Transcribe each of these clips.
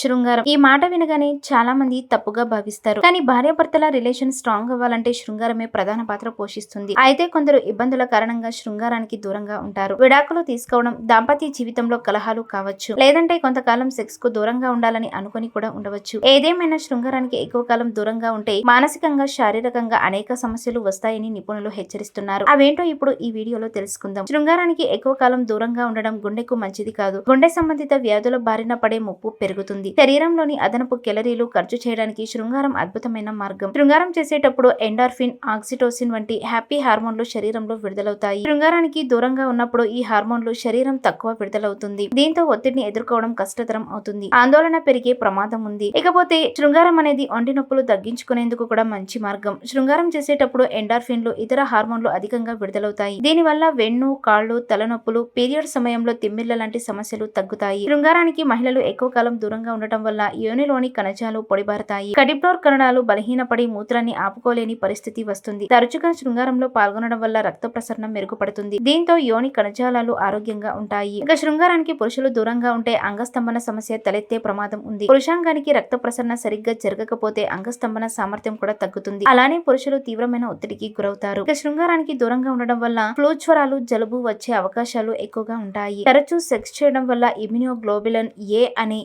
శృంగారం. ఈ మాట వినగానే చాలా మంది తప్పుగా భావిస్తారు. కానీ భార్యాభర్తల రిలేషన్ స్ట్రాంగ్ అవ్వాలంటే శృంగారమే ప్రధాన పాత్ర పోషిస్తుంది. అయితే కొందరు ఇబ్బందుల కారణంగా శృంగారానికి దూరంగా ఉంటారు. విడాకులు తీసుకోవడం దాంపత్య జీవితంలో కలహాలు కావచ్చు. లేదంటే కొంతకాలం సెక్స్కు దూరంగా ఉండాలని అనుకొని కూడా ఉండవచ్చు. ఏదేమైనా శృంగారానికి ఎక్కువ కాలం దూరంగా ఉంటే మానసికంగా శారీరకంగా అనేక సమస్యలు వస్తాయని నిపుణులు హెచ్చరిస్తున్నారు. అవేంటో ఇప్పుడు ఈ వీడియోలో తెలుసుకుందాం. శృంగారానికి ఎక్కువ కాలం దూరంగా ఉండడం గుండెకు మంచిది కాదు. గుండె సంబంధిత వ్యాధుల బారిన పడే ముప్పు పెరుగుతుంది. శరీరంలోని అదనపు కెలరీలు ఖర్చు చేయడానికి శృంగారం అద్భుతమైన మార్గం. శృంగారం చేసేటప్పుడు ఎండార్ఫిన్ ఆక్సిటోసిన్ వంటి హ్యాపీ హార్మోన్లు శరీరంలో విడుదలవుతాయి. శృంగారానికి దూరంగా ఉన్నప్పుడు ఈ హార్మోన్లు శరీరం తక్కువ విడుదలవుతుంది. దీంతో ఒత్తిడిని ఎదుర్కోవడం కష్టతరం అవుతుంది. ఆందోళన పెరిగే ప్రమాదం ఉంది. ఇకపోతే శృంగారం అనేది ఒంటి నొప్పులు తగ్గించుకునేందుకు కూడా మంచి మార్గం. శృంగారం చేసేటప్పుడు ఎండార్ఫిన్లు ఇతర హార్మోన్లు అధికంగా విడుదలవుతాయి. దీనివల్ల వెన్ను కాళ్ళు తలనొప్పులు పీరియడ్ సమయంలో తిమ్మిర్ల లాంటి సమస్యలు తగ్గుతాయి. శృంగారానికి మహిళలు ఎక్కువ కాలం దూరంగా ఉండటం వల్ల యోనిలోని కణజాలు పొడిబారుతాయి. కడిప్లోర్ కణాలు బలహీనపడి మూత్రాన్ని ఆపుకోలేని పరిస్థితి వస్తుంది. తరచుగా శృంగారంలో పాల్గొనడం వల్ల రక్త ప్రసరణ మెరుగుపడుతుంది. దీంతో యోని కణజాలాలు ఆరోగ్యంగా ఉంటాయి. ఇక శృంగారానికి పురుషులు దూరంగా ఉంటే అంగస్తంభన సమస్య తలెత్తే ప్రమాదం ఉంది. పురుషాంగానికి రక్త ప్రసరణ సరిగ్గా జరగకపోతే అంగస్తంభన సామర్థ్యం కూడా తగ్గుతుంది. అలానే పురుషులు తీవ్రమైన ఒత్తిడికి గురవుతారు. ఇక శృంగారానికి దూరంగా ఉండడం వల్ల ఫ్లూజ్వరాలు జలుబు వచ్చే అవకాశాలు ఎక్కువగా ఉంటాయి. తరచూ సెక్స్ చేయడం వల్ల ఇమ్యూనోగ్లోబులన్ ఏ అనే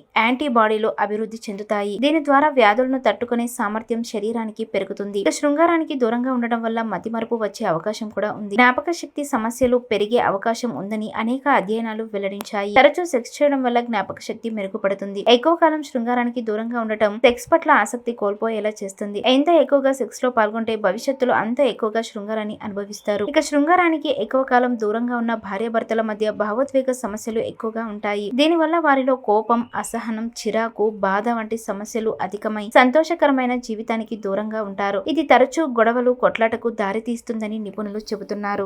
బాడీలో అభివృద్ధి చెందుతాయి. దీని ద్వారా వ్యాధులను తట్టుకునే సామర్థ్యం శరీరానికి పెరుగుతుంది. ఇక శృంగారానికి దూరంగా ఉండడం వల్ల మతిమరుపు వచ్చే అవకాశం కూడా ఉంది. జ్ఞాపక శక్తి సమస్యలు పెరిగే అవకాశం ఉందని అనేక అధ్యయనాలు వెల్లడించాయి. తరచూ సెక్స్ చేయడం వల్ల జ్ఞాపక శక్తి మెరుగుపడుతుంది. ఎక్కువ కాలం శృంగారానికి దూరంగా ఉండటం సెక్స్ పట్ల ఆసక్తి కోల్పోయేలా చేస్తుంది. ఎంత ఎక్కువగా సెక్స్లో పాల్గొంటే భవిష్యత్తులో అంత ఎక్కువగా శృంగారాన్ని అనుభవిస్తారు. ఇక శృంగారానికి ఎక్కువ కాలం దూరంగా ఉన్న భార్యాభర్తల మధ్య భావోద్వేగ సమస్యలు ఎక్కువగా ఉంటాయి. దీనివల్ల వారిలో కోపం అసహనం చిరాకు బాధ వంటి సమస్యలు అధికమై సంతోషకరమైన జీవితానికి దూరంగా ఉంటారు. ఇది తరచూ గొడవలు కొట్లాటకు దారితీస్తుందని నిపుణులు చెబుతున్నారు.